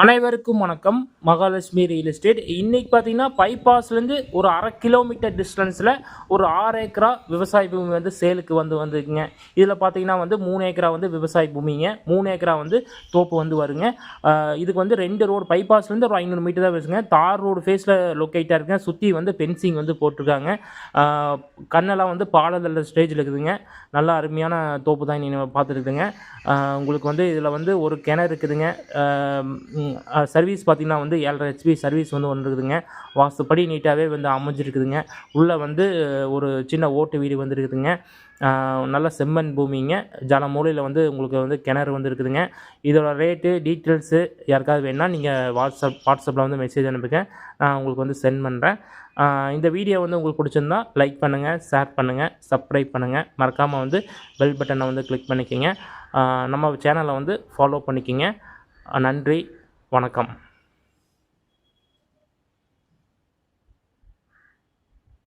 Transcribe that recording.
அனைவருக்கும் வணக்கம். Mahalakshmi real estate இன்றைக்கி பார்த்தீங்கன்னா பைபாஸ்லேருந்து ஒரு அரை கிலோமீட்டர் டிஸ்டன்ஸில் ஒரு ஆறு ஏக்கரா விவசாய பூமி வந்து சேலுக்கு வந்து வந்துருக்குங்க. இதில் பார்த்தீங்கன்னா வந்து மூணு ஏக்கரா வந்து விவசாய பூமிங்க. மூணு ஏக்கரா வந்து தோப்பு வந்து வருங்க. இதுக்கு வந்து ரெண்டு ரோடு பைபாஸ்லேருந்து ஒரு ஐநூறு மீட்டர் தான் பேசுங்க. தார் ரோடு ஃபேஸில் லொக்கேட்டாக இருக்குங்க. சுற்றி வந்து பென்சிங் வந்து போட்டிருக்காங்க. கண்ணெல்லாம் வந்து பாலதல்ல ஸ்டேஜில் இருக்குதுங்க. நல்லா அருமையான தோப்பு தான் நீங்கள் பார்த்துருக்குதுங்க. உங்களுக்கு வந்து இதில் வந்து ஒரு கிணறு இருக்குதுங்க. சர்வீஸ் பார்த்தீங்கன்னா வந்து ஏழரை ஹெச்பி சர்வீஸ் வந்து ஒன்று இருக்குதுங்க. வாஸ்துப்படி நீட்டாகவே வந்து அமைஞ்சிருக்குதுங்க. உள்ளே வந்து ஒரு சின்ன ஓட்டு வீடு வந்துருக்குதுங்க. நல்ல செம்மண் பூமிங்க. ஜல மூலையில் வந்து உங்களுக்கு வந்து கிணறு வந்து இருக்குதுங்க இதோட ரேட்டு டீட்டெயில்ஸு யாருக்காவது வேணால் நீங்கள் வாட்ஸ்அப் வாட்ஸ்அப்பில் வந்து மெசேஜ் அனுப்புங்க. நான் உங்களுக்கு வந்து சென்ட் பண்ணுறேன் இந்த வீடியோ வந்து உங்களுக்கு பிடிச்சிருந்தா லைக் பண்ணுங்கள் ஷேர் பண்ணுங்கள் சப்ஸ்கிரைப் பண்ணுங்கள் மறக்காமல் வந்து பெல் பட்டனை வந்து கிளிக் பண்ணிக்கோங்க. நம்ம சேனலை வந்து ஃபாலோ பண்ணிக்கோங்க. நன்றி. வணக்கம்.